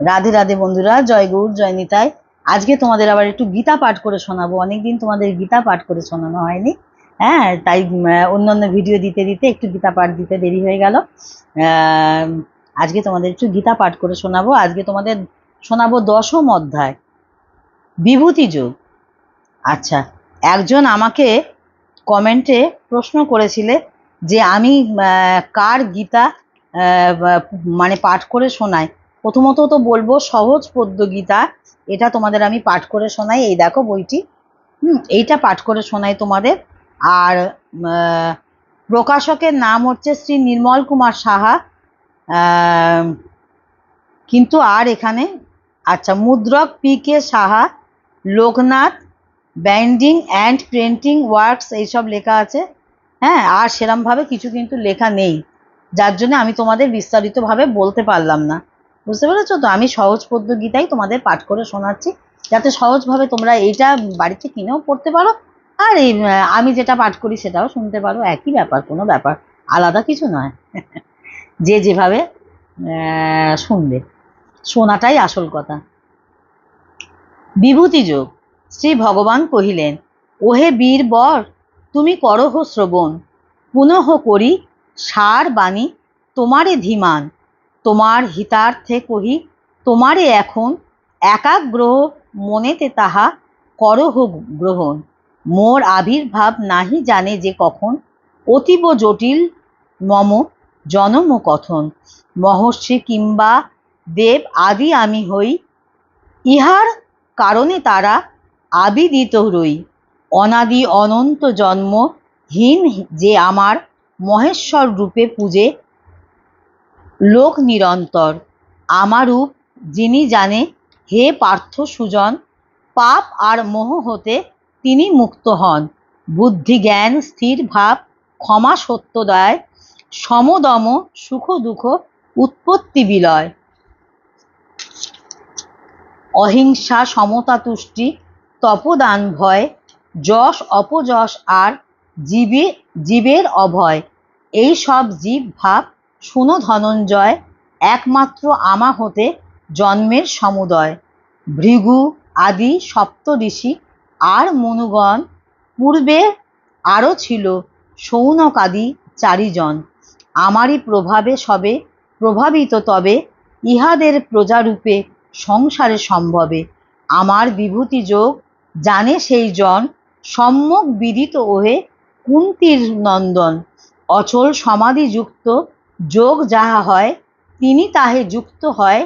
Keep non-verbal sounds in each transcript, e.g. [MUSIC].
রাধে রাধে বন্ধুরা, জয় গৌর, জয় নিতাই। আজকে তোমাদের আবার একটু গীতা পাঠ করে শোনাবো। অনেকদিন তোমাদের গীতা পাঠ করে শোনানো হয়নি। হ্যাঁ তাই অন্যান্য ভিডিও দিতে দিতে একটু গীতা পাঠ দিতে দেরি হয়ে গেল। আজকে তোমাদের একটু গীতা পাঠ করে শোনাবো। আজকে তোমাদের শোনাবো দশম অধ্যায়, বিভূতি যোগ। আচ্ছা একজন আমাকে কমেন্টে প্রশ্ন করেছিলে যে আমি কার গীতা মানে পাঠ করে শোনাই? প্রথমত তো বলব সহজ পদ্য গীতা এটা তোমাদের আমি পাঠ করে শোনাই। এই দেখো বইটি। হুম, এইটা পাঠ করে শোনাই তোমাদের। আর প্রকাশকের নাম হচ্ছে শ্রী নির্মল কুমার সাহা। কিন্তু আর এখানে আচ্ছা মুদ্রক P K Saha, Loknath, binding and printing works এইসব লেখা আছে। হ্যাঁ আর সেরমভাবে কিছু কিন্তু লেখা নেই। যার জন্য আমি তোমাদের বিস্তারিতভাবে বলতে পারলাম না। বুঝতে পেরেছ? তো আমি সহজ পদ্য গীতাই তোমাদের পাঠ করে শোনাচ্ছি। যাতে সহজভাবে তোমরা এইটা বাড়িতে কিনেও পড়তে পারো। আর এই আমি যেটা পাঠ করি সেটাও শুনতে পারো। একই ব্যাপার, কোনো ব্যাপার। আলাদা কিছু নয়। [LAUGHS] যে যেভাবে শুনবে। শোনাটাই আসল কথা। বিভূতি যোগ, শ্রী ভগবান কহিলেন, ওহে বীর বর, তুমি করহ শ্রবণ। পুনঃ করি সার বাণী তোমারে ধীমান। তোমার হিতার্থে কহি, তোমারে এখন একাগ্রহ মনেতে তাহা করহ গ্রহণ। মোর আবির্ভাব নাহি জানে যে কখন। অতীব জটিল মম জনম কথন। মহর্ষি কিংবা দেব আদি আমি হই, ইহার কারণে তারা আবিদিত রই। অনাদি অনন্ত জন্ম হীন যে আমার মহেশ্বর রূপে পূজে লোক নিরন্তর। আমারূপ যিনি জানে, হে পার্থ সুজন, পাপ আর মোহ হতে তিনি মুক্ত হন। বুদ্ধি জ্ঞান স্থির ভাব, ক্ষমা সত্য দয় সমদম সুখ দুঃখ উৎপত্তি বিলয়। অহিংসা সমতা তুষ্টি, তপদান ভয়, যশ অপযশ আর জীবে জীবের অভয়। এই সব জীব ভাব শুনো ধনঞ্জয়, একমাত্র আমা হতে জন্মের সমুদয়। ভৃগু, আদি সপ্ত ঋষি আর মনুগণ পূর্বে আরও ছিল সৌনকাদি চারিজন। আমারই প্রভাবে সবে প্রভাবিত তবে ইহাদের প্রজারূপে সংসারে সম্ভবে। আমার বিভূতি যোগ জানে সেই জন সম্যক বিদিত ওহে কুন্তির নন্দন। অচল সমাধিযুক্ত যোগ যাহা হয়, তিনি তাহে যুক্ত হয়,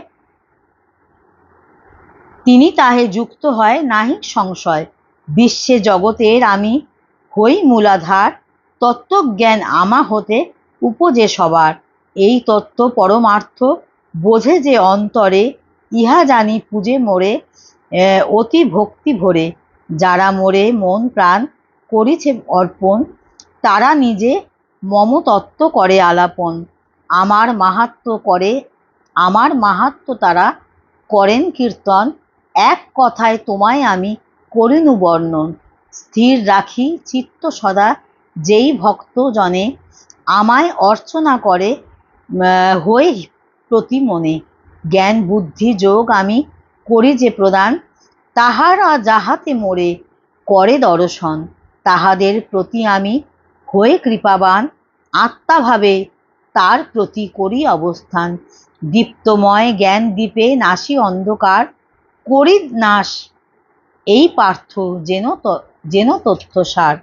তিনি তাহে যুক্ত হয় নাহি সংশয়। বিশ্বে জগতের আমি হই মূলাধার, তত্ত্বজ্ঞান আমা হতে উপজে সবার। এই তত্ত্ব পরমার্থ বোঝে যে অন্তরে ইহা জানি পূজে মোরে অতি ভক্তি ভরে। যারা মোরে মন প্রাণ করিছে অর্পণ, তারা নিজে মমতত্ত্ব করে আলাপন। আমার মাহাত্ম করে, আমার মাহাত্ম তারা করেন কীর্তন। এক কথায় তোমায় আমি করিনু বর্ণন। স্থির রাখি চিত্ত সদা, যেই ভক্ত জনে আমায় অর্চনা করে হই প্রতি মনে। জ্ঞান, বুদ্ধি, যোগ আমি করি যে প্রদান, তাহারা যাহাতে মোরে করে দর্শন। তাহাদের প্রতি আমি হয়ে কৃপাবান। আত্মাভাবে তার প্রতি করি অবস্থান। দীপ্তময় জ্ঞান দ্বীপে নাসি অন্ধকার করি নাশ এই পার্থ যেন যেন তথ্যসার।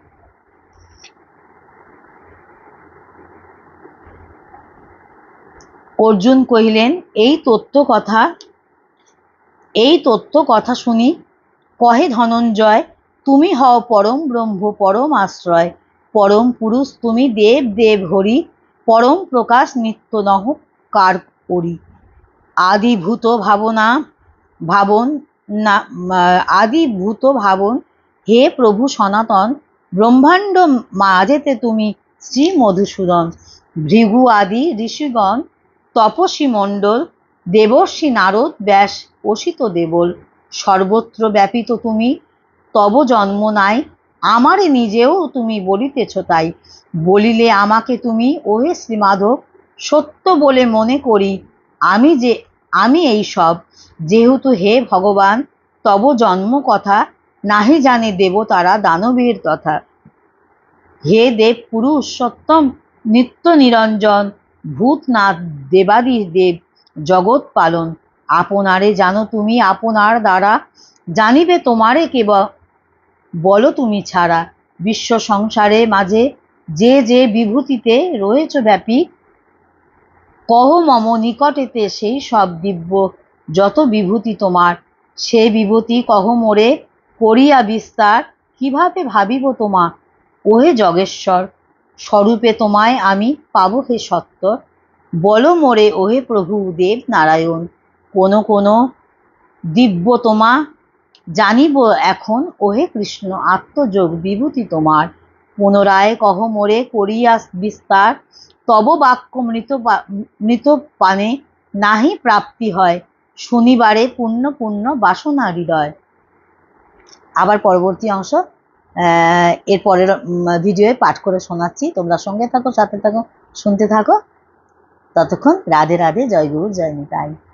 অর্জুন কহিলেন, এই তত্ত্ব কথা এই তত্ত্ব কথা শুনি, কহে ধনঞ্জয়, তুমি হও পরম ব্রহ্ম, পরম আশ্রয়, পরম পুরুষ, তুমি দেব দেব হরি পরম প্রকাশ নিত্য নহ কার করি? আদিভূত ভাবনা ভাবন না আদিভূত ভাবন। হে প্রভু সনাতন, ব্রহ্মাণ্ড মাঝেতে তুমি শ্রী মধুসূদন, ভৃগু আদি ঋষিগণ তপসী মণ্ডল, দেবর্ষি নারদ ব্যাস অসিত দেবল, সর্বত্র ব্যাপিত তুমি, তব জন্ম নাই, আমারে নিজেও তুমি বলিতেছ তাই। বলিলে আমাকে তুমি, ওহে শ্রীমাধব, সত্য বলে মনে করি, আমি যে, আমি এই সব। যেহেতু হে ভগবান, তব জন্ম কথা, নাহি জানে দেবতারা দানবের তথা। হে দেব পুরুষ, সত্যম, নিত্য নিরঞ্জন, ভূতনাথ দেবাদি দেব জগৎ পালন। আপনারে জানো তুমি, আপনার দ্বারা জানিবে তোমারে কেবল। বলো তুমি ছাড়া, বিশ্ব সংসারে মাঝে যে যে বিভূতিতে রয়েছ ব্যাপী কহ মম নিকটেতে সেই সব দিব্য যত বিভূতি তোমার, সে বিভূতি কহ মোরে করিয়া বিস্তার, কীভাবে ভাবিব তোমা? ওহে জগেশ্বর, স্বরূপে তোমায় আমি পাব হে সত্য বলো মোরে ওহে প্রভু দেব নারায়ণ, কোন কোন দিব্য তোমা জানিব এখন, ওহে কৃষ্ণ, আত্মযোগ বিভূতি তোমার। পুনরায় কহ মোরে করিয়া বিস্তার, তব বাক্য মৃত মৃত পানে নাহি প্রাপ্তি হয়, শনিবারে পূর্ণ পূর্ণ বাসনা হৃদয়। আবার পরবর্তী অংশ এর পরের ভিডিওয়ে পাঠ করে শোনাচ্ছি। তোমরা সঙ্গে থাকো, সাথে থাকো, শুনতে থাকো। ততক্ষণ রাধে রাধে, জয় গুরু, জয় নিতাই।